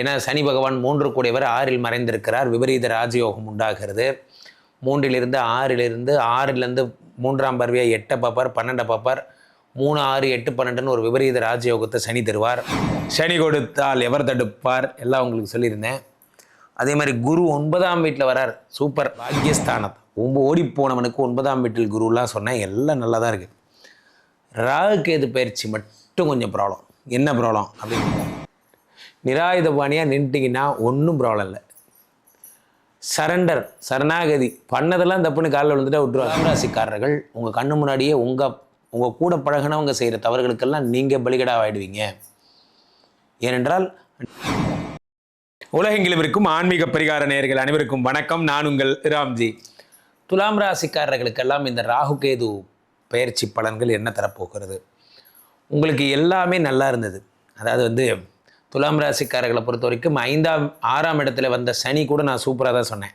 ஏன்னா சனி பகவான் மூன்று கூடியவர் ஆறில் மறைந்திருக்கிறார். விபரீத ராஜயோகம் உண்டாகிறது. மூன்றிலிருந்து ஆறிலிருந்து ஆறிலிருந்து மூன்றாம் பருவியை எட்டை பார்ப்பார் பன்னெண்டை பார்ப்பார். மூணு ஆறு எட்டு பன்னெண்டுன்னு ஒரு விபரீத ராஜயோகத்தை சனி தருவார். சனி கொடுத்தால் எவர் தடுப்பார்? எல்லாம் உங்களுக்கு சொல்லியிருந்தேன். அதே மாதிரி குரு ஒன்பதாம் வீட்டில் வரார். சூப்பர் ராஜ்யஸ்தானம் ஒம்பு ஓடி போனவனுக்கு ஒன்பதாம் வீட்டில் குருலாம் சொன்னேன். எல்லாம் நல்லா தான் இருக்குது ராகு கேது பயிற்சி மட்டும் கொஞ்சம் ப்ராப்ளம் என்ன ப்ராப்ளம் அப்படின்னு நிராயுத பாணியாக நின்றுட்டிங்கன்னா ஒன்றும் ப்ராப்ளம் இல்லை. சரண்டர் சரணாகதி பண்ணதெல்லாம் தப்புன்னு காலில் விழுந்துட்டா விட்டுருவாங்க. ராசிக்காரர்கள் உங்கள் கண்ணு முன்னாடியே உங்கள் உங்கள் கூட பழகினவங்க செய்கிற தவறுகளுக்கெல்லாம் நீங்கள் பலிகடாவாயிடுவீங்க. ஏனென்றால் உலகெங்கிலும் இருக்கும் ஆன்மீக பரிகார நேயர்கள் அனைவருக்கும் வணக்கம். நான் உங்கள் ராம்ஜி. துலாம் ராசிக்காரர்களுக்கெல்லாம் இந்த ராகு கேது பயிற்சி பலன்கள் என்ன தரப்போகிறது? உங்களுக்கு எல்லாமே நல்லா இருந்தது. அதாவது வந்து துலாம் ராசிக்காரர்களை பொறுத்த வரைக்கும் ஐந்தாம் ஆறாம் இடத்துல வந்த சனி கூட நான் சூப்பராக தான் சொன்னேன்.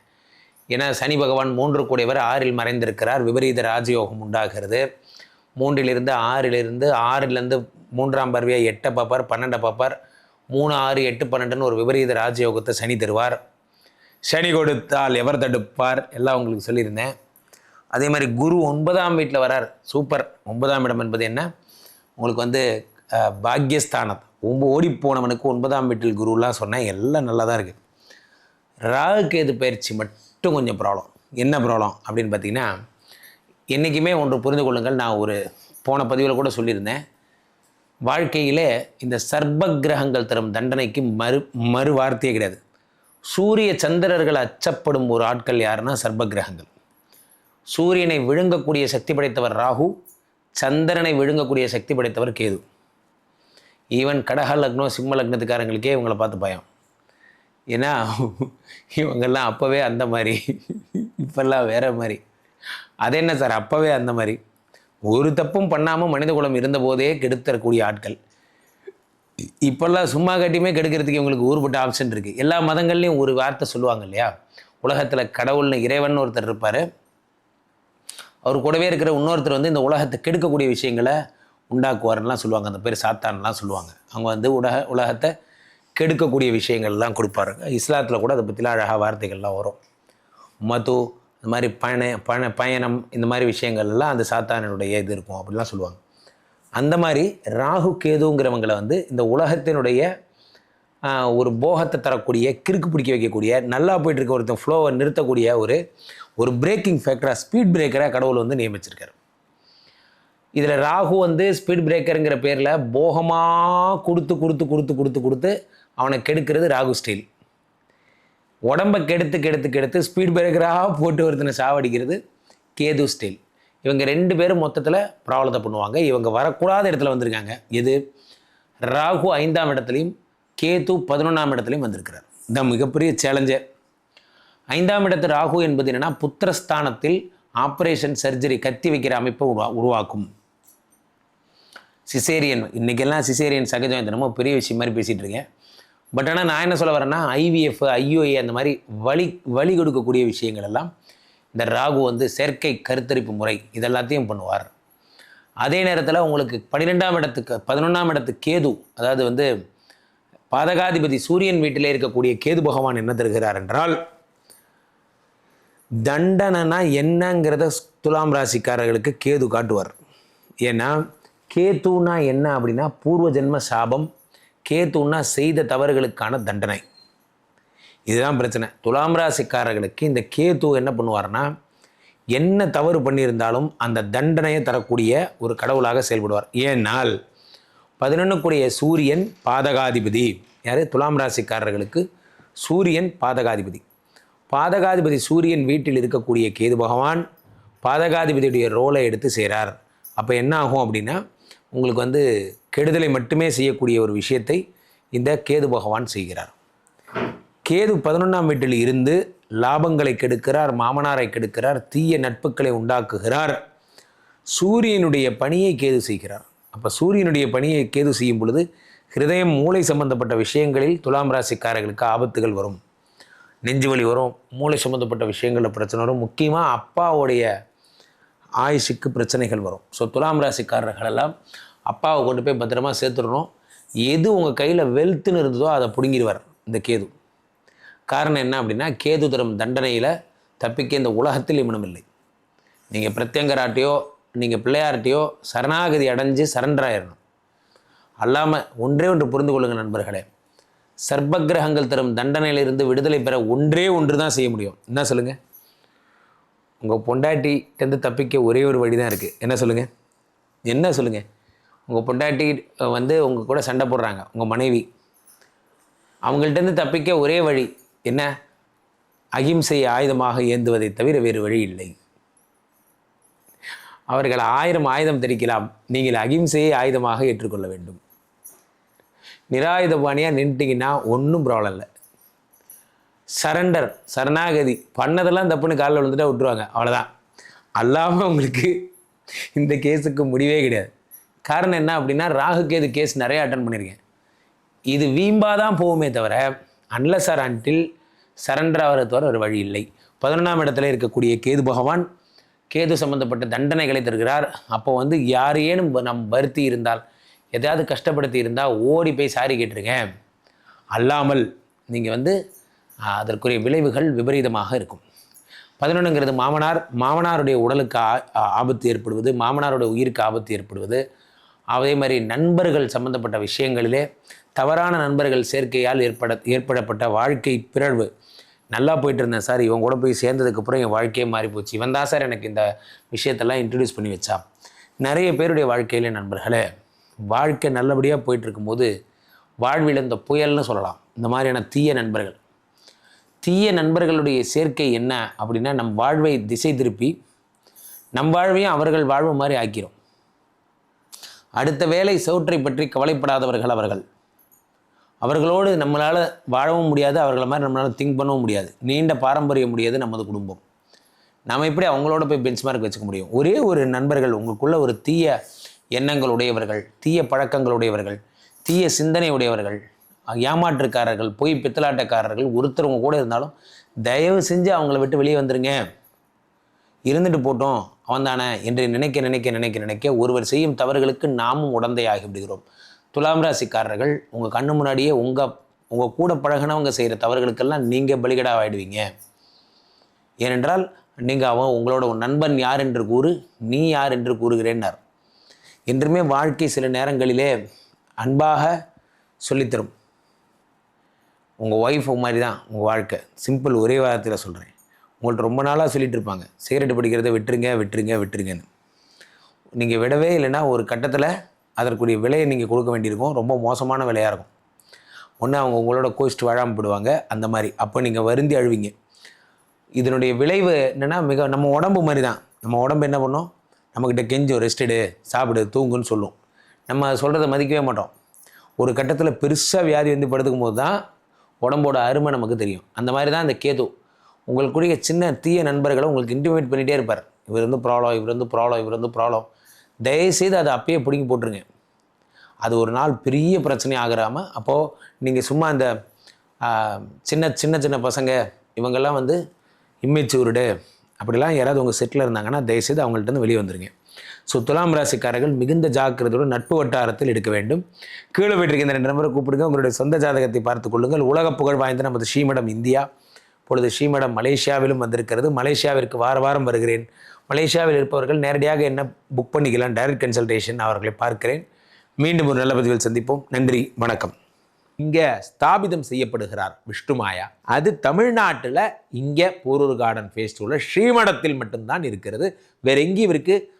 ஏன்னா சனி பகவான் மூன்று கூடியவர் ஆறில் மறைந்திருக்கிறார். விபரீத ராஜயோகம் உண்டாகிறது. மூன்றிலிருந்து ஆறிலிருந்து ஆறிலிருந்து மூன்றாம் பருவியை எட்டை பார்ப்பார் பன்னெண்டை பாப்பார் மூணு ஆறு எட்டு பன்னெண்டுன்னு ஒரு விபரீத ராஜயோகத்தை சனி தருவார். சனி கொடுத்தால் எவர் தடுப்பார்? எல்லாம் உங்களுக்கு சொல்லியிருந்தேன். அதே மாதிரி குரு ஒன்பதாம் வீட்டில் வரார். சூப்பர் ஒன்பதாம் இடம் என்பது என்ன? உங்களுக்கு வந்து பாக்யஸ்தானம். பாக்கியஸ்தானம் ஒம்பு ஓடி போனவனுக்கு ஒன்பதாம் வீட்டில் குருலாம் சொன்னேன் எல்லாம் நல்லா தான் இருக்குது ராகுகேது பயிற்சி மட்டும் கொஞ்சம் ப்ராப்ளம் என்ன ப்ராப்ளம் அப்படின்னு பார்த்தீங்கன்னா என்றைக்குமே ஒன்று புரிந்து கொள்ளுங்கள். நான் ஒரு போன பதிவில் கூட சொல்லியிருந்தேன். வாழ்க்கையிலே இந்த சர்ப்ப கிரகங்கள் தரும் தண்டனைக்கு மறு மறு வார்த்தையே கிடையாது. சூரிய சந்திரர்கள் அச்சப்படும் ஒரு ஆட்கள் யாருன்னா சர்ப்ப கிரகங்கள் சூரியனை விழுங்கக்கூடிய சக்தி படைத்தவர் ராகு சந்திரனை விழுங்கக்கூடிய சக்தி படைத்தவர் கேது. ஈவன் கடக லக்னம் சிம்ம லக்னத்துக்காரங்களுக்கே இவங்களை பார்த்து பயம். ஏன்னா இவங்கெல்லாம் அப்போவே அந்த மாதிரி. இப்போல்லாம் வேற மாதிரி. அது என்ன சார்? அப்போவே அந்த மாதிரி. ஒரு தப்பும் பண்ணாமல் மனித குலம் இருந்தபோதே கெடுத்தரக்கூடிய ஆட்கள். இப்போல்லாம் சும்மா காட்டியுமே கெடுக்கிறதுக்கு இவங்களுக்கு ஊர்பட்ட ஆப்ஷன் இருக்குது எல்லா மதங்கள்லையும் ஒரு வார்த்தை சொல்லுவாங்க இல்லையா? உலகத்தில் கடவுள்னு இறைவன் ஒருத்தர் இருப்பார். அவர் கூடவே இருக்கிற இன்னொருத்தர் வந்து இந்த உலகத்தை கெடுக்கக்கூடிய விஷயங்களை உண்டாக்குவார்லாம் சொல்லுவாங்க. அந்த பேர் சாத்தான்லாம் சொல்லுவாங்க. அவங்க வந்து உலக உலகத்தை கெடுக்கக்கூடிய விஷயங்கள்லாம் கொடுப்பாரு. இஸ்லாத்தில் கூட அதை பற்றிலாம் அழகாக வார்த்தைகள்லாம் வரும். மது இந்த மாதிரி பண பண பயணம் இந்த மாதிரி விஷயங்கள்லாம் அந்த சாத்தானுடைய இது இருக்கும். அப்படிலாம் சொல்லுவாங்க. அந்த மாதிரி ராகு கேதுங்கிறவங்களை வந்து இந்த உலகத்தினுடைய ஒரு போகத்தை தரக்கூடிய கிறுக்கு பிடிக்க வைக்கக்கூடிய நல்லா போயிட்டு இருக்க ஒருத்தன் ஃப்ளோவை நிறுத்தக்கூடிய ஒரு ஒரு பிரேக்கிங் ஃபேக்டராக ஸ்பீட் பிரேக்கராக கடவுள் வந்து நியமிச்சிருக்காரு. இதில் ராகு வந்து ஸ்பீட் பிரேக்கருங்கிற பேரில் போகமாக கொடுத்து கொடுத்து கொடுத்து கொடுத்து கொடுத்து அவனை கெடுக்கிறது ராகு ஸ்டைல் உடம்பை கெடுத்து கெடுத்து கெடுத்து ஸ்பீட் பிரேக்கராக போட்டு ஒருத்தனை சாவடிக்கிறது கேது ஸ்டைல் இவங்க ரெண்டு பேரும் மொத்தத்தில் ப்ராப்ளத்தை பண்ணுவாங்க. இவங்க வரக்கூடாத இடத்துல வந்திருக்காங்க. எது? ராகு ஐந்தாம் இடத்துலையும் கேது பதினொன்றாம் இடத்துலையும் வந்திருக்கிறார். இந்த மிகப்பெரிய சேலஞ்சர் ஐந்தாம் இடத்து ராகு என்பது என்னென்னா புத்திரஸ்தானத்தில் ஆப்ரேஷன் சர்ஜரி கத்தி வைக்கிற அமைப்பை உருவா உருவாக்கும். சிசேரியன். இன்றைக்கெல்லாம் சிசேரியன் சகஜம் தினமும் பெரிய விஷயம் மாதிரி பேசிகிட்டு இருக்கேன். பட் ஆனால் நான் என்ன சொல்ல வரேன்னா ஐவிஎஃப் ஐஓஏ அந்த மாதிரி வழி வழி கொடுக்கக்கூடிய விஷயங்கள் எல்லாம் இந்த ராகு வந்து செயற்கை கருத்தரிப்பு முறை இதெல்லாத்தையும் பண்ணுவார். அதே நேரத்தில் உங்களுக்கு பன்னிரெண்டாம் இடத்துக்கு பதினொன்றாம் இடத்து கேது அதாவது வந்து பாதகாதிபதி சூரியன் வீட்டிலே இருக்கக்கூடிய கேது பகவான் என்ன தருகிறார் என்றால் தண்டனைனா என்னங்கிறத துலாம் ராசிக்காரர்களுக்கு கேது காட்டுவார். ஏன்னா கேத்துனா என்ன அப்படின்னா பூர்வ ஜென்ம சாபம் கேத்துன்னா செய்த தவறுகளுக்கான தண்டனை. இதுதான் பிரச்சனை. துலாம் ராசிக்காரர்களுக்கு இந்த கேத்து என்ன பண்ணுவார்னா என்ன தவறு பண்ணியிருந்தாலும் அந்த தண்டனையை தரக்கூடிய ஒரு கடவுளாக செயல்படுவார். ஏனால் பதினொன்றுக்குரிய சூரியன் பாதகாதிபதி. யார்? துலாம் ராசிக்காரர்களுக்கு சூரியன் பாதகாதிபதி. பாதகாதிபதி சூரியன் வீட்டில் இருக்கக்கூடிய கேது பகவான் பாதகாதிபதியுடைய ரோலை எடுத்து செய்கிறார் அப்போ என்ன ஆகும் அப்படின்னா உங்களுக்கு வந்து கெடுதலை மட்டுமே செய்யக்கூடிய ஒரு விஷயத்தை இந்த கேது பகவான் செய்கிறார். கேது பதினொன்றாம் வீட்டில் இருந்து லாபங்களை கெடுக்கிறார் மாமனாரை கெடுக்கிறார் தீய நட்புகளை உண்டாக்குகிறார். சூரியனுடைய பணியை கேது செய்கிறார். அப்போ சூரியனுடைய பணியை கேது செய்யும் பொழுது ஹிருதயம் மூளை சம்பந்தப்பட்ட விஷயங்களில் துலாம் ராசிக்காரர்களுக்கு ஆபத்துகள் வரும். நெஞ்சு வலி வரும் மூளை சம்மந்தப்பட்ட விஷயங்களில் பிரச்சனை வரும். முக்கியமாக அப்பாவுடைய ஆயுஷுக்கு பிரச்சனைகள் வரும். ஸோ துலாம் ராசிக்காரர்களெல்லாம் அப்பாவை கொண்டு போய் பத்திரமா சேர்த்துடணும். எது உங்கள் கையில் வெல்த்துன்னு இருந்ததோ அதை பிடுங்கிடுவார் இந்த கேது. காரணம் என்ன அப்படின்னா கேது தரும் தண்டனையில் தப்பிக்க இந்த உலகத்தில் இமனம் இல்லை. நீங்கள் பிரத்யங்கராட்டையோ நீங்கள் பிள்ளையார்ட்டையோ சரணாகதி அடைஞ்சு சரண்டர் ஆயிடணும் அல்லாமல் ஒன்றே ஒன்று புரிந்து கொள்ளுங்கள் நண்பர்களே. சர்ப்பகிரகங்கள் தரும் தண்டனையிலிருந்து விடுதலை பெற ஒன்றே ஒன்று தான் செய்ய முடியும். என்ன சொல்லுங்கள் உங்கள் பொண்டாட்டிகிட்டேருந்து தப்பிக்க ஒரே ஒரு வழி தான் இருக்குது என்ன சொல்லுங்கள் என்ன சொல்லுங்கள் உங்கள் பொண்டாட்டி வந்து உங்கள் கூட சண்டை போடுறாங்க உங்கள் மனைவி. அவங்கள்ட்டேருந்து தப்பிக்க ஒரே வழி என்ன? அகிம்சை ஆயுதமாக ஏந்துவதை தவிர வேறு வழி இல்லை. அவர்கள் ஆயிரம் ஆயுதம் தெரிக்கலாம் நீங்கள் அகிம்சையை ஆயுதமாக ஏற்றுக்கொள்ள வேண்டும். நிராயுதபாணியாக நின்றுட்டிங்கன்னா ஒன்றும் ப்ராப்ளம் இல்லை. சரண்டர் சரணாகதி. பண்ணதெல்லாம் தப்புன்னு காலில் விழுந்துட்டா விட்டுருவாங்க. அவ்வளோதான் அல்லாமல் உங்களுக்கு இந்த கேஸுக்கு முடிவே கிடையாது. காரணம் என்ன அப்படின்னா ராகு கேது கேஸ் நிறைய அட்டன் பண்ணியிருக்கேன் இது வீம்பாக தான் போகுமே தவிர அன்லஸ் ஆர் அன்டில் சரண்டர் ஆகிறத தவிர ஒரு வழி இல்லை. பதினொன்றாம் இடத்துல இருக்கக்கூடிய கேது பகவான் கேது சம்பந்தப்பட்ட தண்டனைகளை தருகிறார். அப்போ வந்து யாரையேனும் நம் வருத்தி இருந்தால் எதையாவது கஷ்டப்படுத்தி இருந்தால் ஓடி போய் சாரி கேட்டிருக்கேன். அல்லாமல் நீங்கள் வந்து அதற்குரிய விளைவுகள் விபரீதமாக இருக்கும். பதினொன்றுங்கிறது மாமனார் மாமனாருடைய உடலுக்கு ஆ- ஆபத்து ஏற்படுவது மாமனாருடைய உயிருக்கு ஆபத்து ஏற்படுவது. அதே மாதிரி நண்பர்கள் சம்பந்தப்பட்ட விஷயங்களிலே தவறான நண்பர்கள் சேர்க்கையால் ஏற்பட ஏற்படப்பட்ட வாழ்க்கை பிறழ்வு. நல்லா போயிட்டு இருந்தேன் சார் இவன் கூட போய் சேர்ந்ததுக்கப்புறம் என் வாழ்க்கையே மாறி போச்சு இவன் தான் சார் எனக்கு இந்த விஷயத்தெல்லாம் இன்ட்ரடியூஸ் பண்ணி வச்சான் நிறைய பேருடைய வாழ்க்கையிலே நண்பர்களே வாழ்க்கை நல்லபடியாக போயிட்டு இருக்கும்போது வாழ்வில் இந்த புயல்னு சொல்லலாம். இந்த மாதிரியான தீய நண்பர்கள் தீய நண்பர்களுடைய சேர்க்கை என்ன அப்படின்னா நம் வாழ்வை திசை திருப்பி நம் வாழ்வையும் அவர்கள் வாழ்வு மாதிரி ஆக்கிறோம் அடுத்த வேலை சவுற்றை பற்றி கவலைப்படாதவர்கள் அவர்கள். அவர்களோடு நம்மளால் வாழவும் முடியாது அவர்கள மாதிரி நம்மளால் திங்க் பண்ணவும் முடியாது. நீண்ட பாரம்பரியம் முடியாது நமது குடும்பம். நாம் எப்படி அவங்களோட போய் பெஞ்ச்மார்க் வச்சுக்க முடியும்? ஒரே ஒரு நண்பர்கள் உங்களுக்குள்ள ஒரு தீய எண்ணங்கள் உடையவர்கள் தீய பழக்கங்கள் உடையவர்கள் தீய சிந்தனை உடையவர்கள் ஏமாற்றுக்காரர்கள் பொய் பித்தலாட்டக்காரர்கள் ஒருத்தரவங்க கூட இருந்தாலும் தயவு செஞ்சு அவங்கள விட்டு வெளியே வந்துடுங்க இருந்துட்டு போட்டோம் அவன் தானே என்று நினைக்க நினைக்க நினைக்க நினைக்க ஒருவர் செய்யும் தவறுகளுக்கு நாமும் உடந்தையாகி விடுகிறோம் துலாம் ராசிக்காரர்கள் உங்கள் கண்ணு முன்னாடியே உங்கள் உங்கள் கூட பழகினவங்க செய்கிற தவறுகளுக்கெல்லாம் நீங்கள் பலிகடாவாயிடுவீங்க. ஏனென்றால் நீங்கள் அவன் உங்களோட நண்பன் யார் என்று கூறு நீ யார் என்று கூறுகிறேன்னார். என்றுமே வாழ்க்கை சில நேரங்களிலே அன்பாக சொல்லித்தரும். உங்கள் ஒய்ஃப் மாதிரி தான் உங்கள் வாழ்க்கை. சிம்பிள் ஒரே வாரத்தில் சொல்கிறேன் உங்கள்ட்ட ரொம்ப நாளாக சொல்லிகிட்டு இருப்பாங்க. சிகரெட் பிடிக்கிறத விட்டுருங்க விட்டுருங்க விட்டுருங்கன்னு. நீங்கள் விடவே இல்லைன்னா ஒரு கட்டத்தில் அதற்குரிய விலையை நீங்கள் கொடுக்க வேண்டியிருக்கும். ரொம்ப மோசமான விலையாக இருக்கும். ஒன்று அவங்க உங்களோட கோச்சிட்டு வாழாமல் போடுவாங்க அந்த மாதிரி. அப்போ நீங்கள் வருந்தி அழுவீங்க. இதனுடைய விளைவு என்னென்னா மிக நம்ம உடம்பு மாதிரி தான் நம்ம உடம்பு என்ன பண்ணும்? நம்மக்கிட்ட கெஞ்சும் ரெஸ்ட் எடு சாப்பிடு தூங்குன்னு சொல்லும். நம்ம சொல்கிறத மதிக்கவே மாட்டோம். ஒரு கட்டத்தில் பெருசாக வியாதி வந்து படுத்துக்கும் போது தான் உடம்போட அருமை நமக்கு தெரியும். அந்த மாதிரி தான் இந்த கேது. உங்களுக்குரிய சின்ன தீய நண்பர்களை உங்களுக்கு இன்டிமேட் பண்ணிகிட்டே இருப்பார். இவர் வந்து ப்ராப்ளம் இவர் வந்து ப்ராப்ளம் இவர் வந்து ப்ராப்ளம் தயவுசெய்து அதை அப்பயே பிடிங்கி போட்டுருங்க. அது ஒரு நாள் பெரிய பிரச்சனை ஆகிறாமல் அப்போது நீங்கள் சும்மா அந்த சின்ன சின்ன சின்ன பசங்க இவங்கெல்லாம் வந்து இம்மெச்சூர்டு அப்படிலாம் யாராவது உங்கள் செட்டில் இருந்தாங்கன்னா தயவுசெய்து அவங்கள்ட்ட வந்து வெளியே வந்துருங்க. ஸோ துலாம் ராசிக்காரர்கள் மிகுந்த ஜாக்கிரதையோடு நட்பு வட்டாரத்தில் எடுக்க வேண்டும். கீழே போயிட்டு ரெண்டு நம்பரை கூப்பிடுங்க. உங்களுடைய சொந்த ஜாதகத்தை பார்த்துக் கொள்ளுங்கள். உலக புகழ் வாய்ந்த நமது ஸ்ரீமடம் இந்தியா. பொழுது ஸ்ரீமடம் மலேசியாவிலும் வந்திருக்கிறது. மலேசியாவிற்கு வார வாரம் வருகிறேன். மலேசியாவில் இருப்பவர்கள் நேரடியாக என்ன புக் பண்ணிக்கலாம்? டைரக்ட் கன்சல்டேஷன் அவர்களை பார்க்கிறேன். மீண்டும் ஒரு நல்ல பதிவில் சந்திப்போம். நன்றி வணக்கம். இங்கே ஸ்தாபிதம் செய்யப்படுகிறார் விஷ்ணுமாயா அது தமிழ்நாட்டில் இங்கே போரூர் கார்டன் ஃபேஸ்டிவலில் ஸ்ரீமடத்தில் மட்டும்தான் இருக்கிறது. வேற எங்கேயும் இவருக்கு